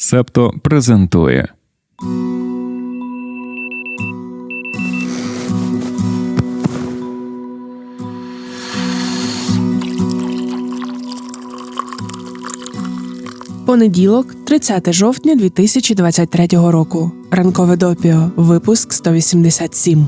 Септо презентує Понеділок, 30 жовтня 2023 року. Ранкове допіо. Випуск 187.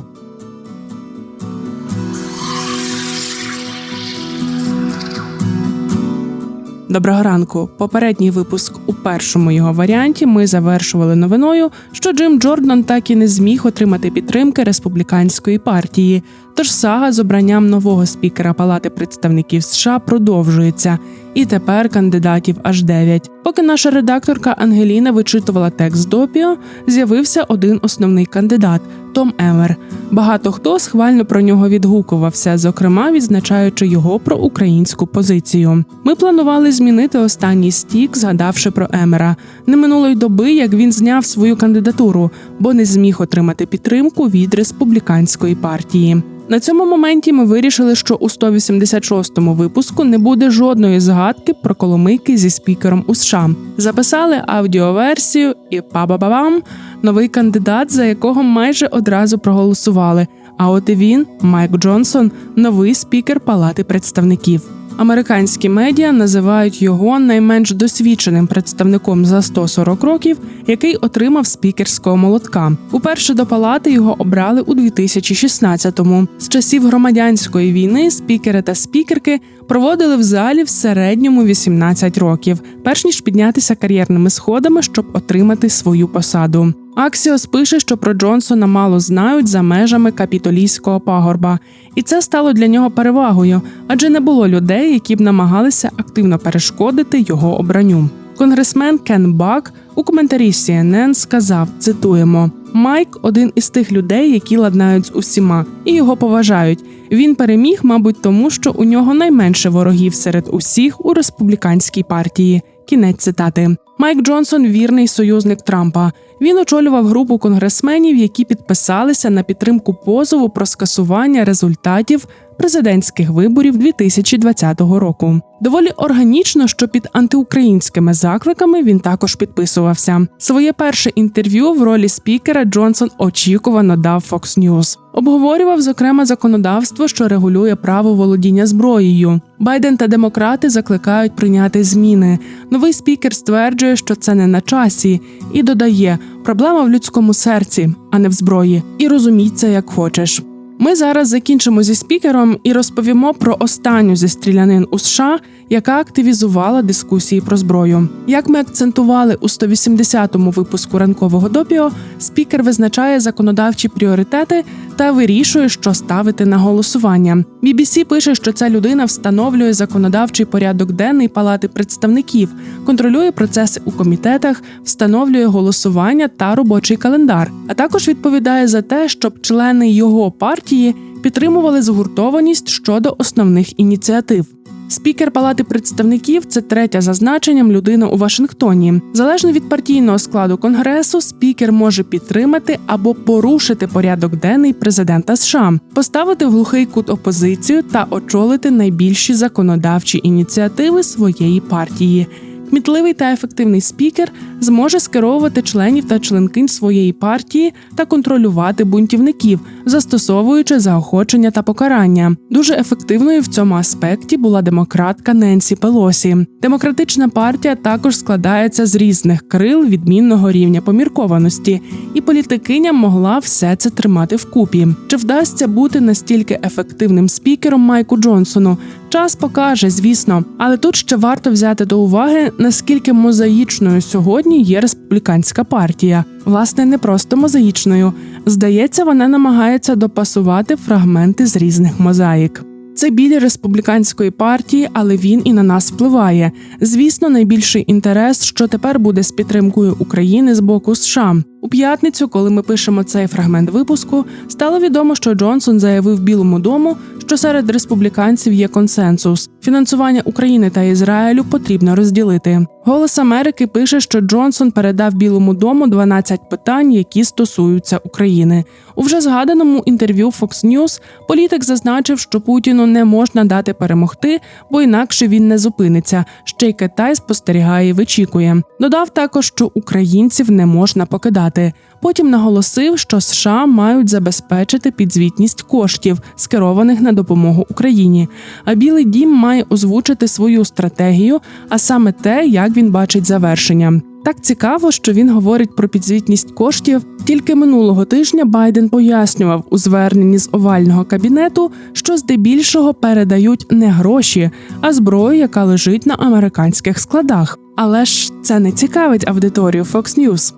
Доброго ранку. Попередній випуск у першому його варіанті ми завершували новиною, що Джим Джордан так і не зміг отримати підтримки республіканської партії. Тож сага з обранням нового спікера Палати представників США продовжується, і тепер кандидатів аж дев'ять. Поки наша редакторка Ангеліна вичитувала текст допіо, з'явився один основний кандидат Том Емер. Багато хто схвально про нього відгукувався, зокрема відзначаючи його проукраїнську позицію. Ми планували змінити останній стік, згадавши про Емера. Не минулої доби, як він зняв свою кандидатуру, бо не зміг отримати підтримку від республіканської партії. На цьому моменті ми вирішили, що у 186-му випуску не буде жодної згадки про коломийки зі спікером у США. Записали аудіоверсію і па-ба-ба-бам – новий кандидат, за якого майже одразу проголосували. А от і він, Майк Джонсон, новий спікер Палати представників. Американські медіа називають його найменш досвідченим представником за 140 років, який отримав спікерського молотка. Уперше до палати його обрали у 2016-му. З часів громадянської війни спікери та спікерки проводили в залі в середньому 18 років, перш ніж піднятися кар'єрними сходами, щоб отримати свою посаду. Аксіос пише, що про Джонсона мало знають за межами капітолійського пагорба, і це стало для нього перевагою, адже не було людей, які б намагалися активно перешкодити його обранню. Конгресмен Кен Бак у коментарі CNN сказав: цитуємо: Майк один із тих людей, які ладнають з усіма, і його поважають. Він переміг, мабуть, тому що у нього найменше ворогів серед усіх у республіканській партії. Кінець цитати. Майк Джонсон вірний союзник Трампа. Він очолював групу конгресменів, які підписалися на підтримку позову про скасування результатів президентських виборів 2020 року. Доволі органічно, що під антиукраїнськими закликами він також підписувався. Своє перше інтерв'ю в ролі спікера Джонсон очікувано дав Fox News. Обговорював зокрема законодавство, що регулює право володіння зброєю. Байден та демократи закликають прийняти зміни. Новий спікер стверджує, що це не на часі, і додає: проблема в людському серці, а не в зброї. І розуміть це як хочеш. Ми зараз закінчимо зі спікером і розповімо про останню зі стрілянин у США, яка активізувала дискусії про зброю. Як ми акцентували у 180-му випуску ранкового допіо, спікер визначає законодавчі пріоритети та вирішує, що ставити на голосування. BBC пише, що ця людина встановлює законодавчий порядок денний палати представників, контролює процеси у комітетах, встановлює голосування та робочий календар, а також відповідає за те, щоб члени його партії підтримували згуртованість щодо основних ініціатив. Спікер Палати представників це третя за значенням людина у Вашингтоні. Залежно від партійного складу конгресу, спікер може підтримати або порушити порядок денний президента США, поставити в глухий кут опозицію та очолити найбільші законодавчі ініціативи своєї партії. Кмітливий та ефективний спікер зможе скеровувати членів та членкинь своєї партії та контролювати бунтівників, застосовуючи заохочення та покарання. Дуже ефективною в цьому аспекті була демократка Ненсі Пелосі. Демократична партія також складається з різних крил відмінного рівня поміркованості, і політикиня могла все це тримати вкупі. Чи вдасться бути настільки ефективним спікером Майку Джонсону? Час покаже, звісно, але тут ще варто взяти до уваги, наскільки мозаїчною сьогодні є республіканська партія. Власне, не просто мозаїчною. Здається, вона намагається допасувати фрагменти з різних мозаїк. Це біль республіканської партії, але він і на нас впливає. Звісно, найбільший інтерес, що тепер буде з підтримкою України з боку США. У п'ятницю, коли ми пишемо цей фрагмент випуску, стало відомо, що Джонсон заявив Білому дому, що серед республіканців є консенсус. Фінансування України та Ізраїлю потрібно розділити. Голос Америки пише, що Джонсон передав Білому дому 12 питань, які стосуються України. У вже згаданому інтерв'ю Fox News політик зазначив, що Путіну не можна дати перемогти, бо інакше він не зупиниться. Ще й Китай спостерігає і вичікує. Додав також, що українців не можна покидати. Потім наголосив, що США мають забезпечити підзвітність коштів, скерованих на допомогу Україні. А Білий Дім має озвучити свою стратегію, а саме те, як він бачить завершення. Так цікаво, що він говорить про підзвітність коштів. Тільки минулого тижня Байден пояснював у зверненні з овального кабінету, що здебільшого передають не гроші, а зброю, яка лежить на американських складах. Але ж це не цікавить аудиторію Fox News.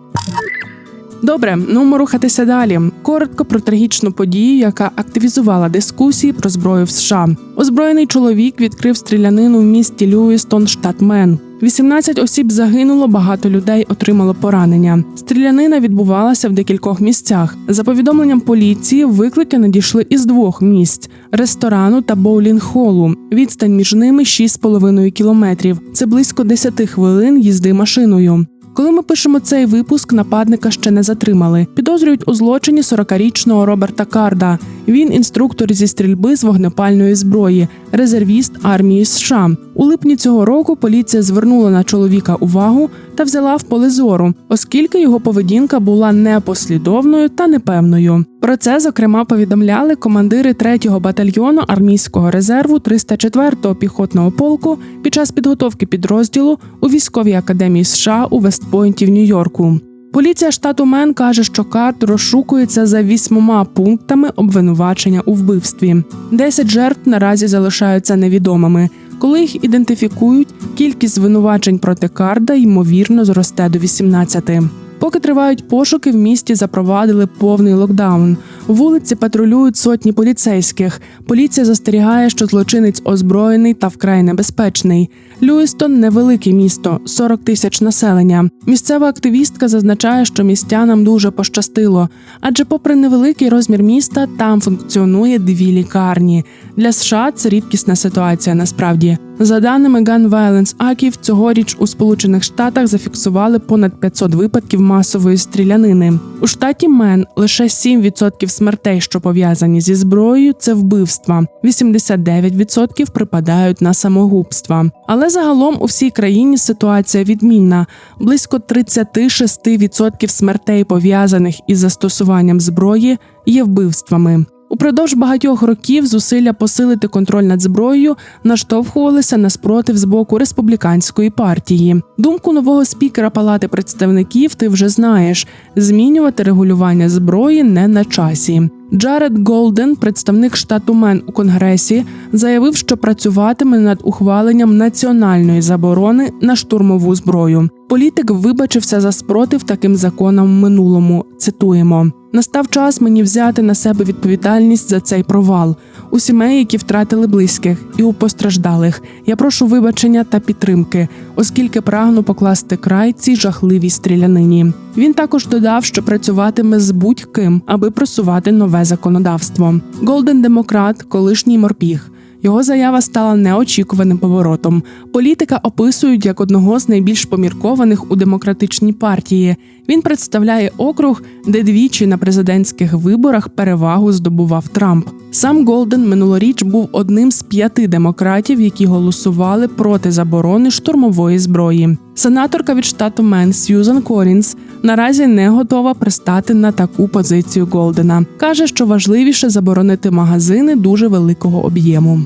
Добре, ну рухатися далі. Коротко про трагічну подію, яка активізувала дискусії про зброю в США. Озброєний чоловік відкрив стрілянину в місті Люїстон, штат Мен. 18 осіб загинуло, багато людей отримало поранення. Стрілянина відбувалася в декількох місцях. За повідомленням поліції, виклики надійшли із двох місць: ресторану та боулінг-холу. Відстань між ними 6,5 кілометрів. Це близько 10 хвилин їзди машиною. Коли ми пишемо цей випуск, нападника ще не затримали. Підозрюють у злочині 40-річного Роберта Карда. Він інструктор зі стрільби з вогнепальної зброї, резервіст армії США. У липні цього року поліція звернула на чоловіка увагу та взяла в поле зору, оскільки його поведінка була непослідовною та непевною. Про це зокрема повідомляли командири 3-го батальйону армійського резерву 304-го піхотного полку під час підготовки підрозділу у військовій академії США у Вестпойнті в Нью-Йорку. Поліція штату Мен каже, що Карт розшукується за вісьмома пунктами обвинувачення у вбивстві. Десять жертв наразі залишаються невідомими. Коли їх ідентифікують, кількість звинувачень проти Карда ймовірно зросте до 18. Поки тривають пошуки, в місті запровадили повний локдаун. Вулиці патрулюють сотні поліцейських. Поліція застерігає, що злочинець озброєний та вкрай небезпечний. Люїстон невелике місто, 40 тисяч населення. Місцева активістка зазначає, що містянам дуже пощастило, адже, попри невеликий розмір міста, там функціонує дві лікарні. Для США це рідкісна ситуація. Насправді, за даними Gun Violence Аків, цьогоріч у Сполучених Штатах зафіксували понад 500 випадків масової стрілянини. У штаті Мен лише 7% смертей, що пов'язані зі зброєю, це вбивства. 89% припадають на самогубства. Але загалом у всій країні ситуація відмінна. Близько 36% смертей, пов'язаних із застосуванням зброї, є вбивствами. Упродовж багатьох років зусилля посилити контроль над зброєю наштовхувалися на спротив з боку республіканської партії. Думку нового спікера Палати представників ти вже знаєш: змінювати регулювання зброї не на часі. Джаред Голден, представник штату Мен у Конгресі, заявив, що працюватиме над ухваленням національної заборони на штурмову зброю. Політик вибачився за спротив таким законам в минулому. Цитуємо: настав час мені взяти на себе відповідальність за цей провал у сімей, які втратили близьких, і у постраждалих. Я прошу вибачення та підтримки, оскільки прагну покласти край цій жахливій стрілянині. Він також додав, що працюватиме з будь-ким, аби просувати нове законодавство. Голден Демократ, колишній морпіг. Його заява стала неочікуваним поворотом. Політика описують як одного з найбільш поміркованих у демократичній партії. Він представляє округ, де двічі на президентських виборах перевагу здобував Трамп. Сам Голден минулоріч був одним з п'яти демократів, які голосували проти заборони штурмової зброї. Сенаторка від штату Мен Сьюзан Корінс наразі не готова пристати на таку позицію Голдена. каже, що важливіше заборонити магазини дуже великого об'єму.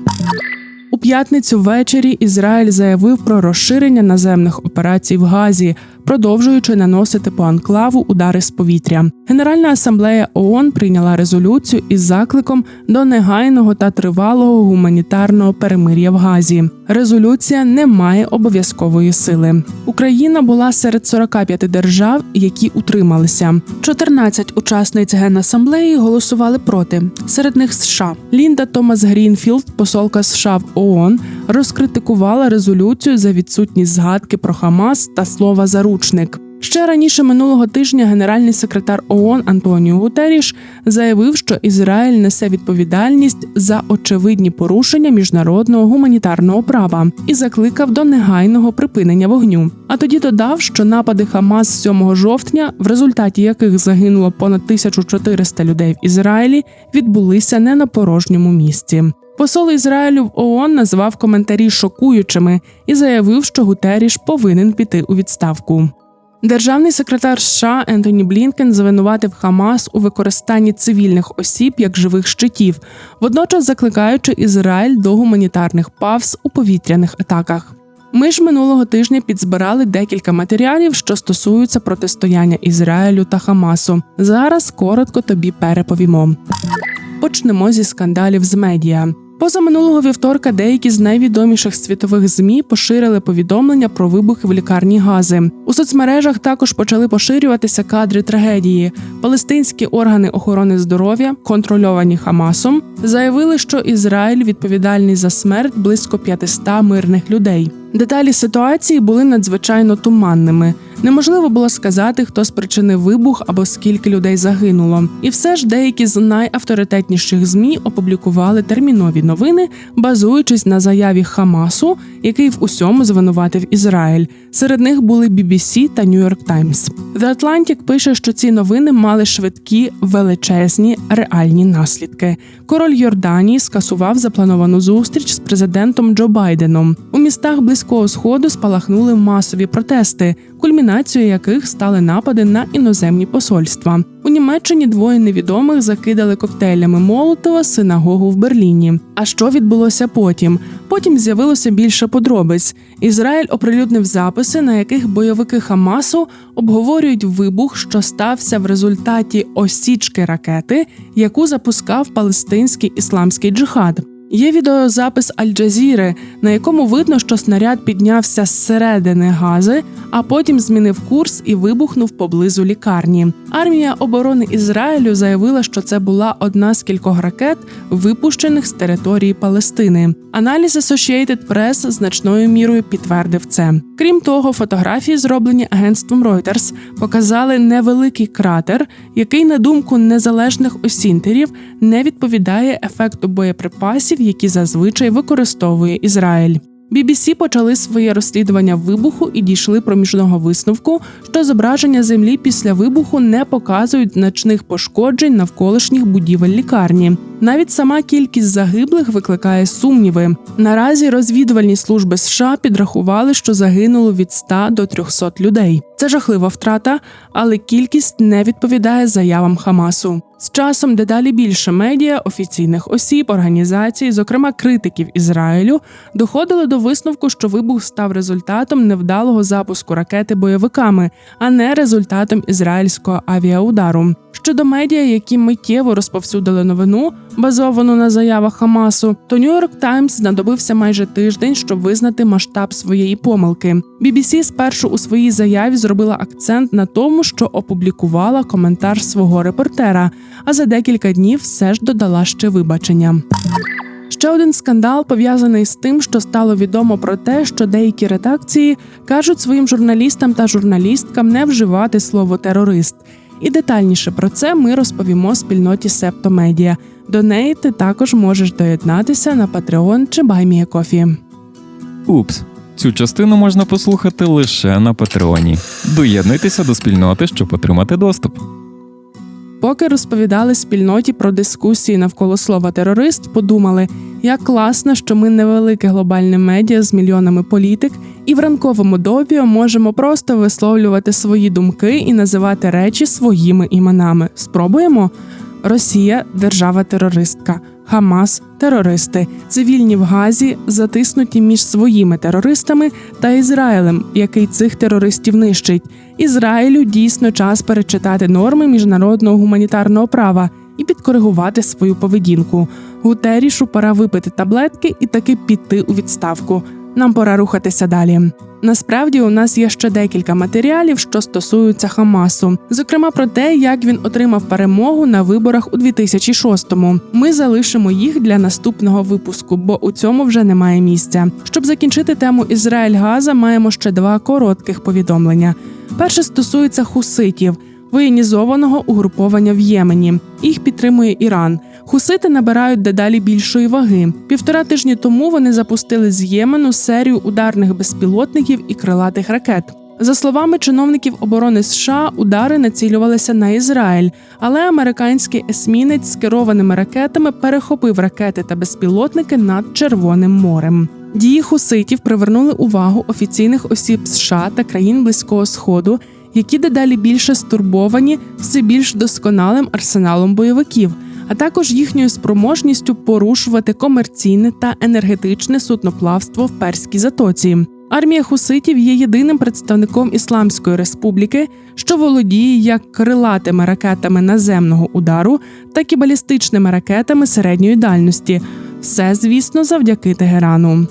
У п'ятницю ввечері Ізраїль заявив про розширення наземних операцій в Газі, продовжуючи наносити по анклаву удари з повітря. Генеральна асамблея ООН прийняла резолюцію із закликом до негайного та тривалого гуманітарного перемир'я в Газі. Резолюція не має обов'язкової сили. Україна була серед 45 держав, які утрималися. 14 учасниць генасамблеї голосували проти. Серед них США. Лінда Томас Грінфілд, посолка США в ООН, розкритикувала резолюцію за відсутність згадки про Хамас та слова заручник. Ще раніше минулого тижня генеральний секретар ООН Антоніо Гутеріш заявив, що Ізраїль несе відповідальність за очевидні порушення міжнародного гуманітарного права і закликав до негайного припинення вогню. А тоді додав, що напади Хамас 7 жовтня, в результаті яких загинуло понад 1400 людей в Ізраїлі, відбулися не на порожньому місці. Посол Ізраїлю в ООН назвав коментарі шокуючими і заявив, що Гутеріш повинен піти у відставку. Державний секретар США Ентоні Блінкен звинуватив Хамас у використанні цивільних осіб як живих щитів, водночас закликаючи Ізраїль до гуманітарних павз у повітряних атаках. Ми ж минулого тижня підзбирали декілька матеріалів, що стосуються протистояння Ізраїлю та Хамасу. Зараз коротко тобі переповімо. Почнемо зі скандалів з медіа. Поза минулого вівторка деякі з найвідоміших світових змі поширили повідомлення про вибухи в лікарні Гази. У соцмережах також почали поширюватися кадри трагедії. Палестинські органи охорони здоров'я, контрольовані Хамасом, заявили, що Ізраїль відповідальний за смерть близько 500 мирних людей. Деталі ситуації були надзвичайно туманними. Неможливо було сказати, хто спричинив вибух або скільки людей загинуло. І все ж деякі з найавторитетніших змі опублікували термінові новини, базуючись на заяві Хамасу, який в усьому звинуватив Ізраїль. Серед них були BBC та New York Times. The Atlantic пише, що ці новини мали швидкі, величезні реальні наслідки. Король Йорданії скасував заплановану зустріч з президентом Джо Байденом. У містах близького сходу спалахнули масові протести, кульмінацією яких стали напади на іноземні посольства. У Німеччині двоє невідомих закидали коктейлями Молотова синагогу в Берліні. А що відбулося потім? Потім з'явилося більше подробиць. Ізраїль оприлюднив записи, на яких бойовики Хамасу обговорюють вибух, що стався в результаті осічки ракети, яку запускав палестинський ісламський джихад. Є відеозапис Аль-Джазіри, на якому видно, що снаряд піднявся зсередини гази, а потім змінив курс і вибухнув поблизу лікарні. Армія оборони Ізраїлю заявила, що це була одна з кількох ракет, випущених з території Палестини. Аналіз Associated Press значною мірою підтвердив це. Крім того, фотографії, зроблені агентством Reuters, показали невеликий кратер, який, на думку незалежних осінтерів, не відповідає ефекту боєприпасів, які зазвичай використовує Ізраїль. BBC почали своє розслідування вибуху і дійшли проміжного висновку, що зображення землі після вибуху не показують значних пошкоджень навколишніх будівель лікарні. Навіть сама кількість загиблих викликає сумніви. Наразі розвідувальні служби США підрахували, що загинуло від 100 до 300 людей. Це жахлива втрата, але кількість не відповідає заявам Хамасу. З часом дедалі більше медіа, офіційних осіб, організацій, зокрема критиків Ізраїлю, доходили до висновку, що вибух став результатом невдалого запуску ракети бойовиками, а не результатом ізраїльського авіаудару. Щодо медіа, які миттєво розповсюдили новину, базовану на заявах Хамасу, то York Times знадобився майже тиждень, щоб визнати масштаб своєї помилки. BBC спершу у своїй заяві зробила акцент на тому, що опублікувала коментар свого репортера, а за декілька днів все ж додала ще вибачення. Ще один скандал пов'язаний з тим, що стало відомо про те, що деякі редакції кажуть своїм журналістам та журналісткам не вживати слово терорист. І детальніше про це ми розповімо спільноті Септомедіа. До неї ти також можеш доєднатися на Patreon чи BuyMeACoffee. Упс. Цю частину можна послухати лише на Патреоні. Доєднуйтеся до спільноти, щоб отримати доступ. Поки розповідали спільноті про дискусії навколо слова терорист, подумали, як класно, що ми невелике глобальне медіа з мільйонами політик, і в ранковому допіо можемо просто висловлювати свої думки і називати речі своїми іменами. Спробуємо? Росія держава терористка. Хамас терористи, цивільні в Газі затиснуті між своїми терористами та Ізраїлем, який цих терористів нищить. Ізраїлю дійсно час перечитати норми міжнародного гуманітарного права і підкоригувати свою поведінку. Гутерішу пора випити таблетки і таки піти у відставку. Нам пора рухатися далі. Насправді у нас є ще декілька матеріалів, що стосуються Хамасу, зокрема про те, як він отримав перемогу на виборах у 2006-му. Ми залишимо їх для наступного випуску, бо у цьому вже немає місця. Щоб закінчити тему Ізраїль Газа, маємо ще два коротких повідомлення. Перше стосується хуситів. Воєнізованого угруповання в Ємені їх підтримує Іран. Хусити набирають дедалі більшої ваги. Півтора тижні тому вони запустили з Ємену серію ударних безпілотників і крилатих ракет. За словами чиновників оборони США, удари націлювалися на Ізраїль, але американський есмінець з керованими ракетами перехопив ракети та безпілотники над Червоним морем. Дії хуситів привернули увагу офіційних осіб США та країн Близького Сходу, які дедалі більше стурбовані все більш досконалим арсеналом бойовиків, а також їхньою спроможністю порушувати комерційне та енергетичне судноплавство в Перській затоці. Армія хуситів є єдиним представником Ісламської республіки, що володіє як крилатими ракетами наземного удару, так і балістичними ракетами середньої дальності. Все, звісно, завдяки Тегерану.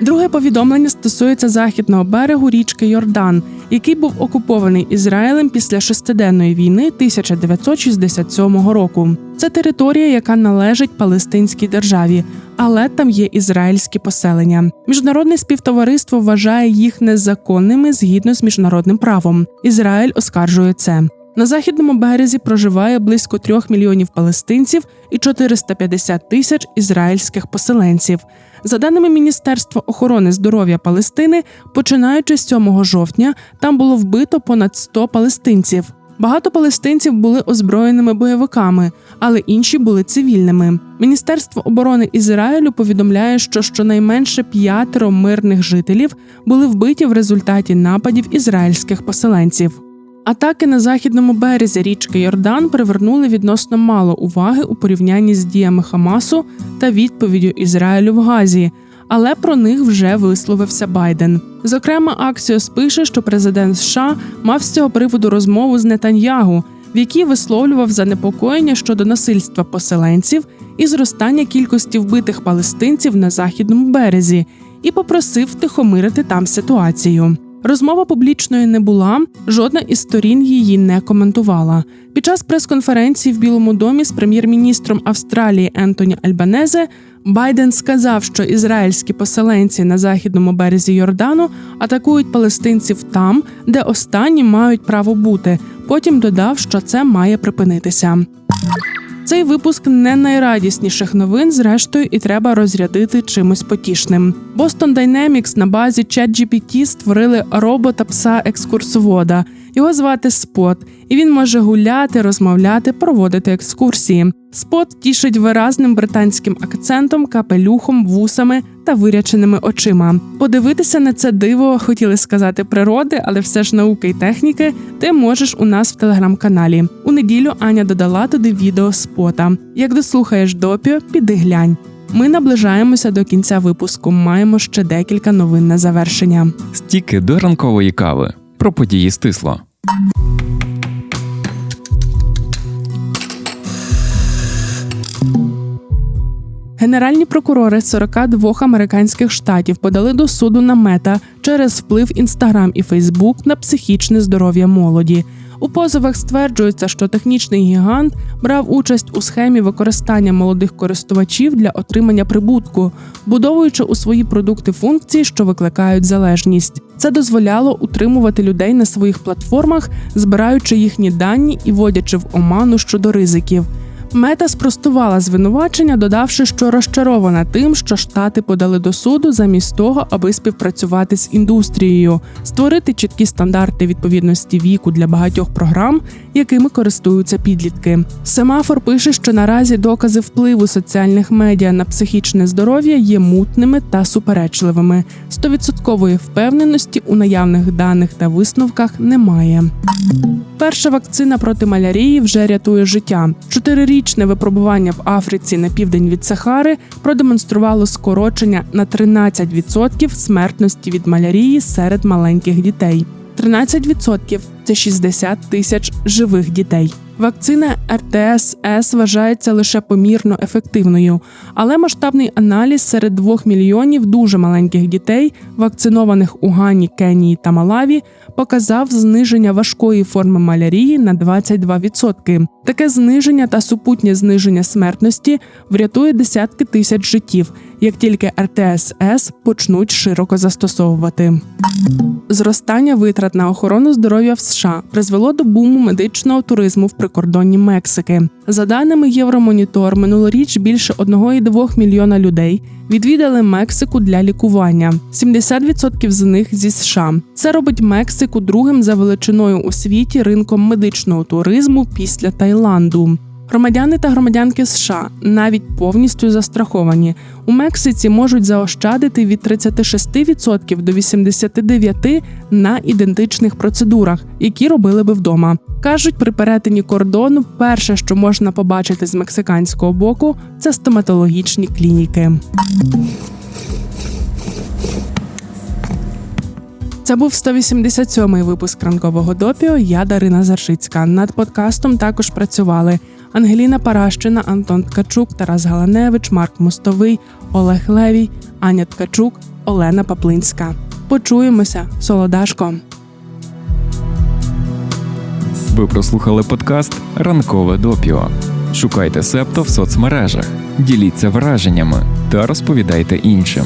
Друге повідомлення стосується західного берегу річки Йордан, який був окупований Ізраїлем після шестиденної війни 1967 року. Це територія, яка належить Палестинській державі, але там є ізраїльські поселення. Міжнародне співтовариство вважає їх незаконними згідно з міжнародним правом. Ізраїль оскаржує це. На західному березі проживає близько трьох мільйонів палестинців і 450 тисяч ізраїльських поселенців. За даними Міністерства охорони здоров'я Палестини, починаючи з 7 жовтня, там було вбито понад 100 палестинців. Багато палестинців були озброєними бойовиками, але інші були цивільними. Міністерство оборони Ізраїлю повідомляє, що щонайменше п'ятеро мирних жителів були вбиті в результаті нападів ізраїльських поселенців. Атаки на західному березі річки Йордан привернули відносно мало уваги у порівнянні з діями Хамасу та відповіддю Ізраїлю в Газі, але про них вже висловився Байден. Зокрема, Аксіос пише, що президент США мав з цього приводу розмову з Нетаньягу, в якій висловлював занепокоєння щодо насильства поселенців і зростання кількості вбитих палестинців на західному березі, і попросив втихомирити там ситуацію. Розмова публічною не була, жодна із сторін її не коментувала. Під час прес-конференції в Білому домі з прем'єр-міністром Австралії Ентоні Альбанезе Байден сказав, що ізраїльські поселенці на західному березі Йордану атакують палестинців там, де останні мають право бути. Потім додав, що це має припинитися. Цей випуск не найрадісніших новин, зрештою, і треба розрядити чимось потішним. Boston Dynamics на базі ChatGPT створили робота пса екскурсовода. Його звати Спот, і він може гуляти, розмовляти, проводити екскурсії. Спот тішить виразним британським акцентом, капелюхом, вусами та виряченими очима. Подивитися на це диво, хотіли сказати природи, але все ж науки й техніки. Ти можеш у нас в телеграм-каналі. У неділю Аня додала туди відео спота. Як дослухаєш допіо, піди глянь. Ми наближаємося до кінця випуску. Маємо ще декілька новин на завершення. Стіки до ранкової кави. Про події стисло. Генеральні прокурори 42 американських штатів подали до суду на мета через вплив Інстаграм і Фейсбук на психічне здоров'я молоді. У позовах стверджується, що технічний гігант брав участь у схемі використання молодих користувачів для отримання прибутку, будовуючи у свої продукти функції, що викликають залежність. Це дозволяло утримувати людей на своїх платформах, збираючи їхні дані і вводячи в оману щодо ризиків. Мета спростувала звинувачення, додавши, що розчарована тим, що штати подали до суду замість того, аби співпрацювати з індустрією, створити чіткі стандарти відповідності віку для багатьох програм, якими користуються підлітки. Семафор пише, що наразі докази впливу соціальних медіа на психічне здоров'я є мутними та суперечливими. Стовідсоткової впевненості у наявних даних та висновках немає. Перша вакцина проти малярії вже рятує життя. Чотирирічне випробування в Африці на південь від Сахари продемонструвало скорочення на 13% смертності від малярії серед маленьких дітей. 13% це 60 тисяч живих дітей. Вакцина РТС-С вважається лише помірно ефективною, але масштабний аналіз серед 2 мільйонів дуже маленьких дітей, вакцинованих у Гані, Кенії та Малаві, показав зниження важкої форми малярії на 22%. Таке зниження та супутнє зниження смертності врятує десятки тисяч життів, як тільки РТС-С почнуть широко застосовувати. Зростання витрат на охорону здоров'я в США призвело до буму медичного туризму в прикордонні Мексики. За даними Євромонітор, минулоріч більше 1,2 мільйона людей відвідали Мексику для лікування. 70% з них зі США. Це робить Мексику другим за величиною у світі ринком медичного туризму після Таїланду. Громадяни та громадянки США навіть повністю застраховані. У Мексиці можуть заощадити від 36% до 89% на ідентичних процедурах, які робили би вдома. Кажуть, при перетині кордону перше, що можна побачити з мексиканського боку, це стоматологічні клініки. Це був 187-й випуск ранкового допіо. Я Дарина Заршицька. Над подкастом також працювали Ангеліна Паращина, Антон Ткачук, Тарас Галаневич, Марк Мостовий, Олег Левій, Аня Ткачук, Олена Паплинська. Почуємося, солодашко. Ви прослухали подкаст Ранкове допіо. Шукайте Септо в соцмережах, діліться враженнями та розповідайте іншим.